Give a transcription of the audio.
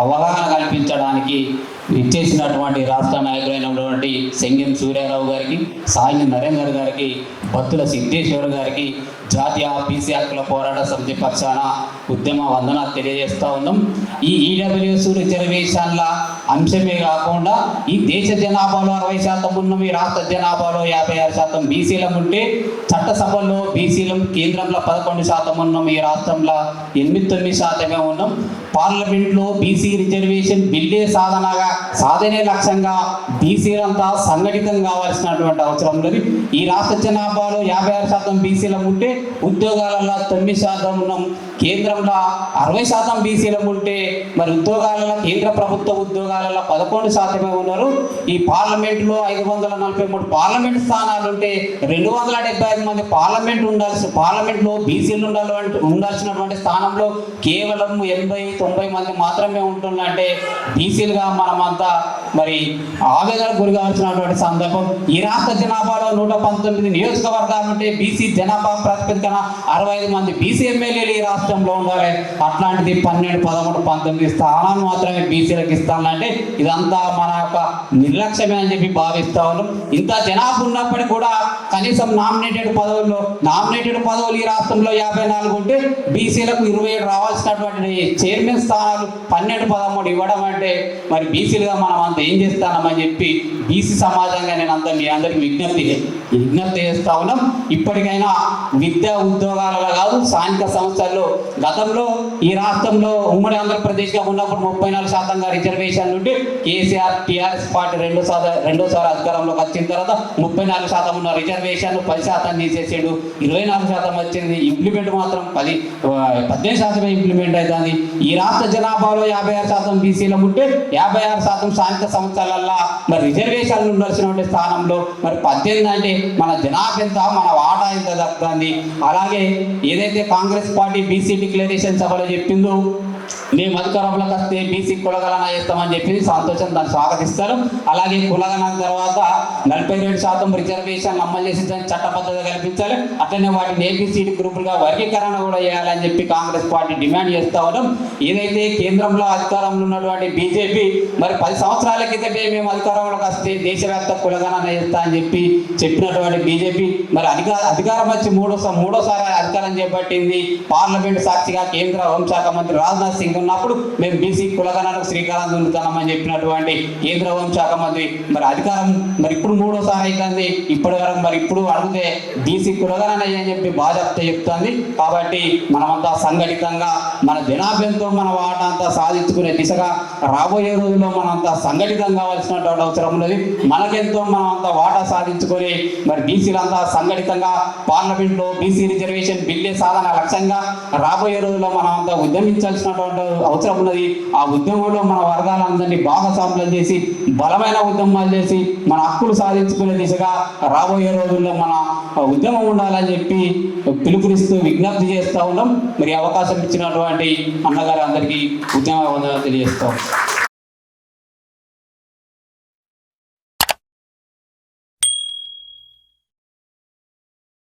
అవగాహన కల్పించడానికి ఇచ్చేసినటువంటి రాష్ట్ర నాయకులైనటువంటి సెంగెం సూర్యారావు గారికి సాయి నరేందర్ గారికి భత్తుల సిద్ధేశ్వర గారికి జాతీయ బీసీ హక్కుల పోరాట సమితి పక్షాన ఉద్యమ వందన తెలియజేస్తూ ఉన్నాం. ఈ ఈడబ్ల్యూఎస్ రిజర్వేషన్ల అంశమే కాకుండా ఈ దేశ జనాభాలో అరవై శాతం ఉన్నాం ఈ రాష్ట్ర జనాభాలో యాభై ఆరు శాతం బీసీలం ఉంటే చట్టసభల్లో బీసీలం కేంద్రంలో పదకొండు శాతం ఉన్నాం ఈ రాష్ట్రంలో ఎనిమిది తొమ్మిది శాతమే ఉన్నాం. పార్లమెంట్లో బీసీ రిజర్వేషన్ బిల్లే సాధనగా సాధనే లక్ష్యంగా బీసీలంతా సంఘటితం కావాల్సినటువంటి అవసరం ఉన్నది. ఈ రాష్ట్ర జనాభాలో యాభై ఆరు శాతం బీసీలం ఉంటే ఉద్యోగాలలో తొమ్మిది శాతం ఉన్నాం. కేంద్రంలో అరవై శాతం బీసీలకు ఉంటే మరి ఉద్యోగాలలో కేంద్ర ప్రభుత్వ ఉద్యోగాలలో పదకొండు శాతమే ఉన్నారు. ఈ పార్లమెంట్లో ఐదు వందల నలభై మూడు పార్లమెంట్ స్థానాలు ఉంటే రెండు వందల డెబ్బై ఐదు మంది పార్లమెంట్ ఉండాల్సి పార్లమెంట్లో బీసీలు ఉండాలి ఉండాల్సినటువంటి స్థానంలో కేవలం ఎనభై తొంభై మంది మాత్రమే ఉంటుందంటే బీసీలుగా మనమంతా మరి ఆవేదన గురి కావాల్సినటువంటి సందర్భం. ఈ రాష్ట్ర జనాభాలో నూట పంతొమ్మిది నియోజకవర్గాలు ఉంటే బీసీ జనాభా ప్రాతిపదికన అరవై ఐదు మంది బీసీ ఎమ్మెల్యేలు ఈ రాష్ట్రంలో ఉండాలి అట్లాంటిది పన్నెండు పదమూడు పంతొమ్మిది స్థానాలు మాత్రమే బీసీలకు ఇస్తానంటే ఇదంతా మన యొక్క నిర్లక్ష్యమే అని చెప్పి భావిస్తా ఉన్నాం. ఇంత జనాభా ఉన్నప్పటికీ కూడా కనీసం నామినేటెడ్ పదవుల్లో నామినేటెడ్ పదవులు ఈ రాష్ట్రంలో యాభై నాలుగు ఉంటే బీసీలకు ఇరవై ఏడు రావాల్సినటువంటి చైర్మన్ స్థానాలు పన్నెండు పదమూడు ఇవ్వడం అంటే మరి బీసీలుగా మనం అంత ఏం చేస్తానమని చెప్పి బీసీ సమాజంగా నేను అంత మీ అందరికి విజ్ఞప్తి విజ్ఞప్తి చేస్తా ఉన్నాం. ఇప్పటికైనా విద్యా ఉద్యోగాలలో కాదు స్థానిక సంస్థల్లో గతంలో ఈ రాష్ట్రంలో ఉమ్మడి ఆంధ్రప్రదేశ్గా ఉన్నప్పుడు ముప్పై నాలుగు శాతంగా రిజర్వేషన్ నుండి కేసీఆర్ టీఆర్ఎస్ పార్టీ రెండు సార్ రెండోసారి అధికారంలోకి వచ్చిన తర్వాత ముప్పై నాలుగు శాతం ఉన్న రిజర్వేషన్ పది శాతం తీసేసాడు. ఇరవై నాలుగు శాతం వచ్చింది. ఇంప్లిమెంట్ మాత్రం పది పద్దెనిమిది శాతమే ఇంప్లిమెంట్ అవుతుంది. ఈ రాష్ట్ర జనాభాలో యాభై ఆరు శాతం బీసీలో ఉంటే యాభై ఆరు శాతం స్థానిక సంస్థలల్లో మరి రిజర్వేషన్లు ఉండాల్సినటువంటి స్థానంలో మరి పద్దెనిమిది అంటే మన జనాభా ఎంత మన వాటా ఎంత దక్కుతుంది అలాగే ఏదైతే కాంగ్రెస్ పార్టీ బీసీ డిక్లరేషన్ సభలో చెప్పిందో మేము అధికారంలోకి వస్తే బీసీ కులగణన చేస్తామని చెప్పి సంతోషం దాన్ని స్వాగతిస్తారు. అలాగే కులగణన తర్వాత నలభై రెండు శాతం రిజర్వేషన్ అమలు చేసి చట్టబద్ధత కల్పించాలి. అట్లనే వాటిని ఏబిసిడి గ్రూపులుగా వర్గీకరణ కూడా చేయాలని చెప్పి కాంగ్రెస్ పార్టీ డిమాండ్ చేస్తా ఉన్నాం. ఏదైతే కేంద్రంలో అధికారంలో ఉన్నటువంటి బీజేపీ మరి పది సంవత్సరాల క్రితమే మేము అధికారంలోకి వస్తే దేశవ్యాప్త కులగణన చేస్తా అని చెప్పి చెప్పినటువంటి బీజేపీ మరి అధికార అధికారం వచ్చి మూడోసారి మూడోసారి అధికారం చేపట్టింది. పార్లమెంట్ సాక్షిగా కేంద్ర హోంశాఖ మంత్రి రాజ్నాథ్ సింగ్ ఉన్నప్పుడు మేము బీసీ కులగణనకు శ్రీకారం చుండుతున్నామని చెప్పినటువంటి కేంద్ర హోంశాఖ మంత్రి. మరి అధికారం మరి ఇప్పుడు మూడోసారి అవుతుంది ఇప్పటి వరకు మరి ఇప్పుడు అడిగితే బీసీ కులగణన అని చెప్పి భాజపా చెప్తుంది. కాబట్టి మనమంతా సంఘటితంగా మన జనాభ్యంతో మన వాటా అంతా సాధించుకునే దిశగా రాబోయే రోజుల్లో మనంతా సంఘటితం కావాల్సినటువంటి అవసరం ఉన్నది. మనకెంతో మనం అంతా వాటా సాధించుకొని మరి బీసీలంతా సంఘటితంగా పార్లమెంట్లో బీసీ రిజర్వేషన్ బిల్లే సాధన లక్ష్యంగా రాబోయే రోజుల్లో మనం అంతా ఉద్యమించాల్సినటువంటి అవసరం ఉన్నది ఆ ఉద్యమంలో మన వర్గాలందరినీ భాగస్వాములు చేసి బలమైన ఉద్యమాలు చేసి మన హక్కులు సాధించుకునే దిశగా రాబోయే రోజుల్లో మన ఉద్యమం ఉండాలని చెప్పి పిలుపునిస్తూ విజ్ఞప్తి చేస్తా ఉన్నాం. మరి అవకాశం ఇచ్చినటువంటి అన్నగారు అందరికీ ఉద్యమ వందనాలు తెలియజేస్తాం